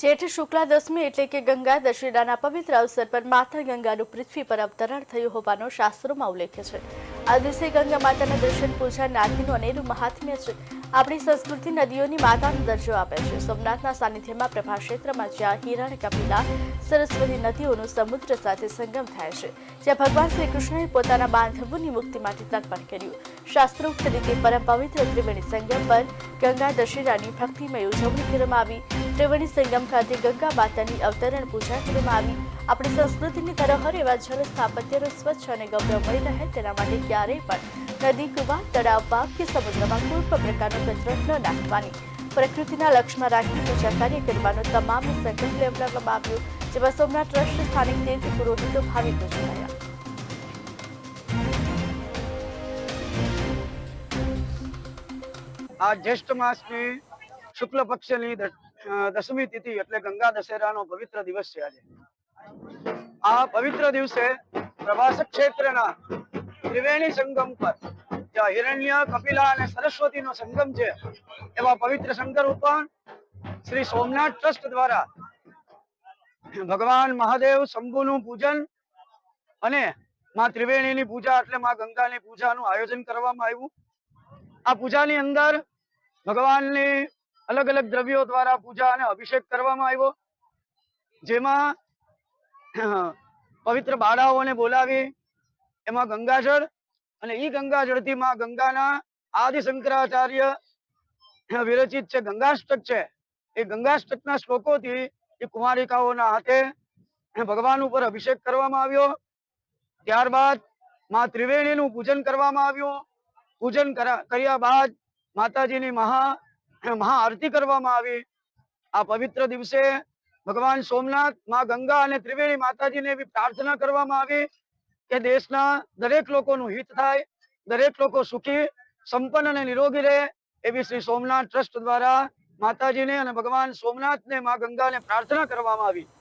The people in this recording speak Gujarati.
જેઠ શુક્લા દસમી એટલે કે ગંગા દશેરાના પવિત્ર અવસર પર માતા ગંગાનું પૃથ્વી પર અવતરણ થયું હોવાનો શાસ્ત્રોમાં ઉલ્લેખ છે. આ દિવસે ગંગા માતાના દર્શન, પૂજા, નાદીનું અનેરું મહાત્મ્ય છે. આપણી સંસ્કૃતિ નદીઓની માતાનો દરજ્જો આપે છે. સોમનાથના સાનિધ્યમાં પ્રભા ક્ષેત્રમાં જ્યાં હિરણ, કપિલા, સરસ્વતી નદીઓનો સમુદ્ર સાથે સંગમ થાય છે. જ્યાં ભગવાન શ્રી કૃષ્ણએ પોતાના બાંધવોની મુક્તિ માટે તર્પણ કર્યું. શાસ્ત્રોક્ત રીતે પરમ પવિત્ર ત્રિવેણી સંગમ પર ગંગા દશેરાની ભક્તિમય ઉજવણી કરવામાં આવી. ત્રિવેણી સંગમ ખાતે ગંગા માતાની અવતરણ પૂજા કરવામાં આવી. આપણી સંસ્કૃતિની ધરોહર એવા જળ સ્થાપત્યનો સ્વચ્છ અને ગૌરવમય રહે તેના માટે ક્યારેય પણ નદી, કુવા, તળાવ પાક કે સમુદ્રમાં કોઈ પણ પ્રકારનો કચરો ન નાખવાની. પ્રકૃતિના લક્ષમાં રાખી પૂજા કાર્ય કરવાનો તમામ સંકલ્પ લેવડાવવામાં આવ્યો, જેમાં સોમનાથ ટ્રસ્ટ સ્થાનિક તીર્થ પુરોહિતો ભાવિકો જોડાયા. આ જ્યેષ્ઠ માસની શુક્લ પક્ષની દસમી તિથિ એટલે ગંગા દશેરાનો પવિત્ર દિવસ છે આજે. આ પવિત્ર દિવસે પ્રભાસ ક્ષેત્રના ત્રિવેણી સંગમ પર હિરણ્ય, કપિલા અને સરસ્વતી નો સંગમ છે, એવા પવિત્ર શંકર ઉપર શ્રી સોમનાથ ટ્રસ્ટ દ્વારા ભગવાન મહાદેવ શંભુનું પૂજન અને માં ત્રિવેણીની પૂજા એટલે માં ગંગાની પૂજાનું આયોજન કરવામાં આવ્યું. આ પૂજાની અંદર ભગવાનની અલગ અલગ દ્રવ્યો દ્વારા પૂજા અને અભિષેક કરવામાં આવ્યો. જેમાં પવિત્ર બાળાઓને બોલાવી, એમાં ગંગાજળ અને ઈ ગંગાજળથી માં ગંગાના આદિ શંકરાચાર્ય વિરચિત છે, ગંગાષ્ટક છે. એ ગંગાષ્ટકના શ્લોકોથી એ કુમારિકાઓના હાથે ભગવાન ઉપર અભિષેક કરવામાં આવ્યો. ત્યારબાદમાં ત્રિવેણીનું પૂજન કરવામાં આવ્યું. પૂજન કરા- કર્યા બાદ માતાજીની મહા મહા આરતી કરવામાં આવી. આ પવિત્ર દિવસે ભગવાન સોમનાથ, માં ગંગા અને ત્રિવેણી માતાજીને એવી પ્રાર્થના કરવામાં આવી કે દેશના દરેક લોકોનું હિત થાય, દરેક લોકો સુખી, સંપન્ન અને નિરોગી રહે એવી શ્રી સોમનાથ ટ્રસ્ટ દ્વારા માતાજીને અને ભગવાન સોમનાથને માં ગંગાને પ્રાર્થના કરવામાં આવી.